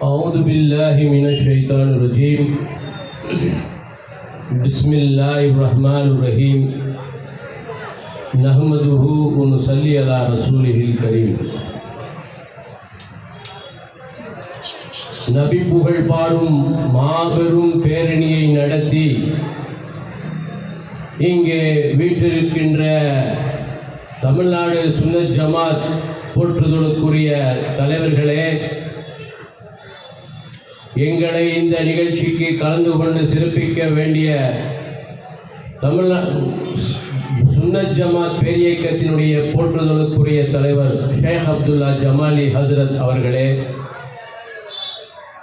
أعوذ بالله من الشيطان الرجيم بسم الله الرحمن الرحيم نحمده ونصلي على رسوله الكريم நபி புகழ் பாடும் மாபெரும் பேரணியை நடத்தி இங்கே வீட்டிருக்கின்ற தமிழ்நாடு சுன்னத் ஜமாத் போற்றுதலுக்குரிய தலைவர்களே எங்களை இந்த நிகழ்ச்சிக்கு கலந்து கொண்டு சிறப்பிக்க வேண்டிய தமிழ்நா சுன்னத் ஜமாத் பேரியக்கத்தினுடைய போற்றுதலுக்குரிய தலைவர் ஷேக் அப்துல்லா ஜமாலி ஹசரத் அவர்களே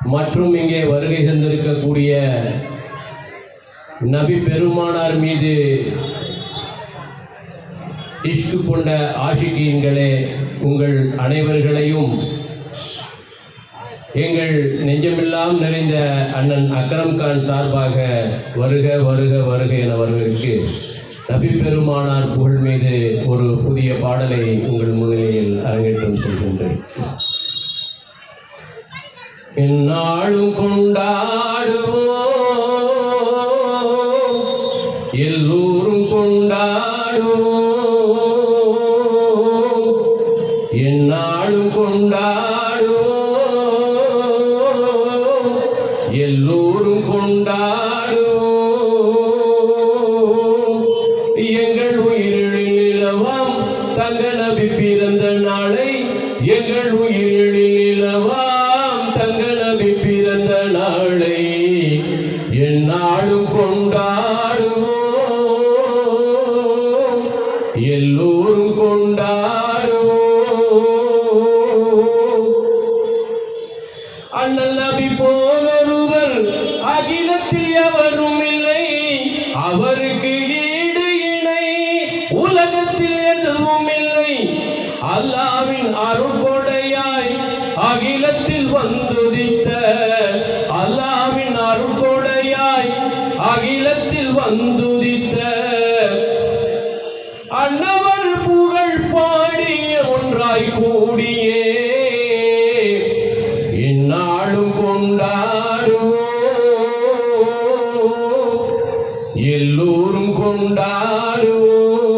மற்றும் இங்கே வருகை தந்திருக்கக்கூடிய நபி பெருமானார் மீது இஷ்கு கொண்ட ஆஷிகீன்களே உங்கள் அனைவர்களையும் எங்கள் நெஞ்சமெல்லாம் நிறைந்த அண்ணன் அக்ரம் கான் சார்பாக வருக வருக வருக என வருவதற்கு நபி பெருமானார் புகழ் மீது ஒரு புதிய பாடலை உங்கள் முன்னிலையில் அரங்கேற்றம் செய்கின்றேன். என்னாலும் கொண்டாடுவோம் எல்லோரும் கொண்டாடுவோம் என்னாலும் கொண்டாடு தங்க நபி பிறந்த நாளை எங்கள் உயிரிழில் நிலவாம். தங்க நபி பிறந்த நாளை என்னாலும் கொண்டாடுவோம் எல்லோரும் கொண்டாடுவோம் அண்ணல் நபி போலொருவர் அகிலத்தில் எவரும் இல்லை. அவருக்கு அல்லாவின் அருள்கொடையாய் அகிலத்தில் வந்துதித்த அல்லாவின் அருள்கொடையாய் அகிலத்தில் வந்துதித்த அன்னவர் புகழ் பாடிய ஒன்றாய் கூடியே. இந்நாளும் கொண்டாடுவோம். எல்லோரும் கொண்டாடுவோம்.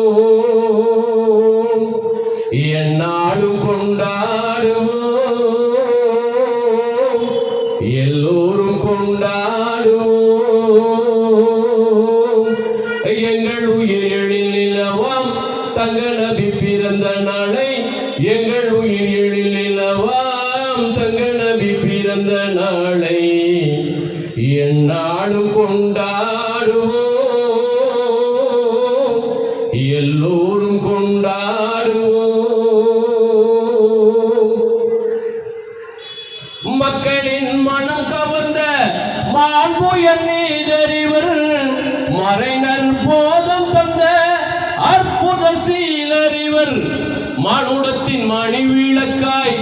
எல்லோரும் கொண்டாடுவோம். எங்கள் உயிரிழில் நிலவாம். தங்க நபி பிறந்த நாளை எங்கள் உயிரிழில் நிலவாம். தங்க நபி பிறந்த நாளை என்னாலும் கொண்டாடுவோம். எல்லோரும் கொண்டாடுவோம். நீதறிவர் மறைநல் போதம் தந்த அற்புத சீலறிவர் மானுடத்தின் மணி விளக்காய்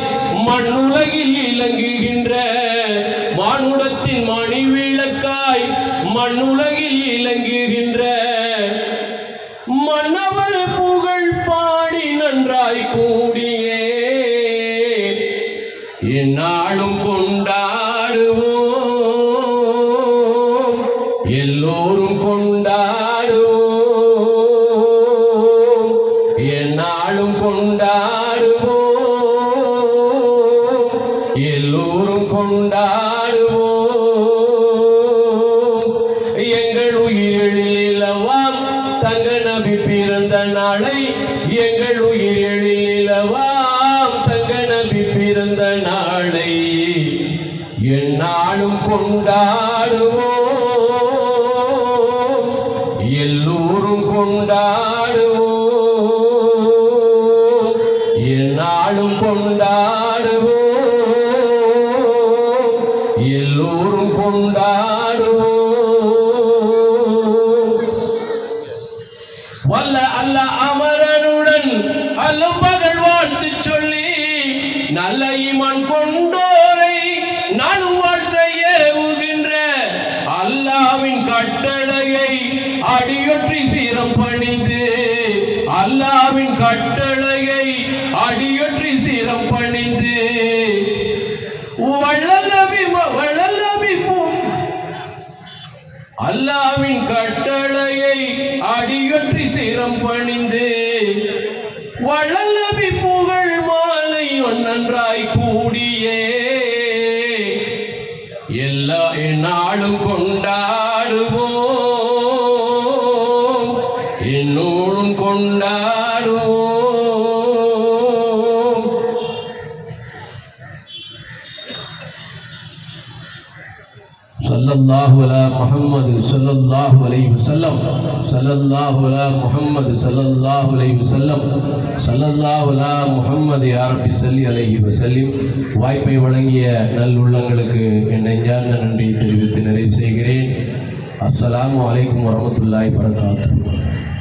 மண்ணுலகில் இலங்குகின்ற. மானுடத்தின் மணி விளக்காய் மண்ணுலகில் இலங்குகின்ற. மன்னவர் புகழ் பாடி நன்றாய் கூடியே. என்னாலும் கொண்டா நாளை எந்நாளும் கொண்டாடுவோம் எல்லோரும் கொண்டாடுவோம் எந்நாளும் கொண்டாடுவோம் எல்லோரும் கொண்டாடுவோம் வல்ல அல்ல அமரனுடன் அலும்ப கட்டளையை அடியொற்றி சீரம் பணிந்து வள்ளலபிப்பும் அல்லாவின் கட்டளையை அடியொற்றி சிரம் பணிந்து வள்ளலபி புகழ் மாலை ஒன்னன்றாய் கூடியே. எல்லா எந்நாளும் கொண்டாடுவோம். என்னோடும் கொண்டாடுவோம் சல்லல்லாஹு அலா முஹம்மது ஸல்லல்லாஹு அலைஹி வஸல்லம். ஸல்லல்லாஹு அலா முஹம்மது ஸல்லல்லாஹு அலைஹி வஸல்லம். ஸல்லல்லாஹு அலா முஹம்மது யா ரப்பி ஸல்லி அலைஹி வஸல்லிம். வாய்ப்பை வழங்கிய நல்லுள்ளங்களுக்கு என் நெஞ்சார்ந்த நன்றியை தெரிவித்து நிறைவு செய்கிறேன். அஸ்ஸலாமு அலைக்கும் வரமத்துல்லாஹி வரகாத்துஹு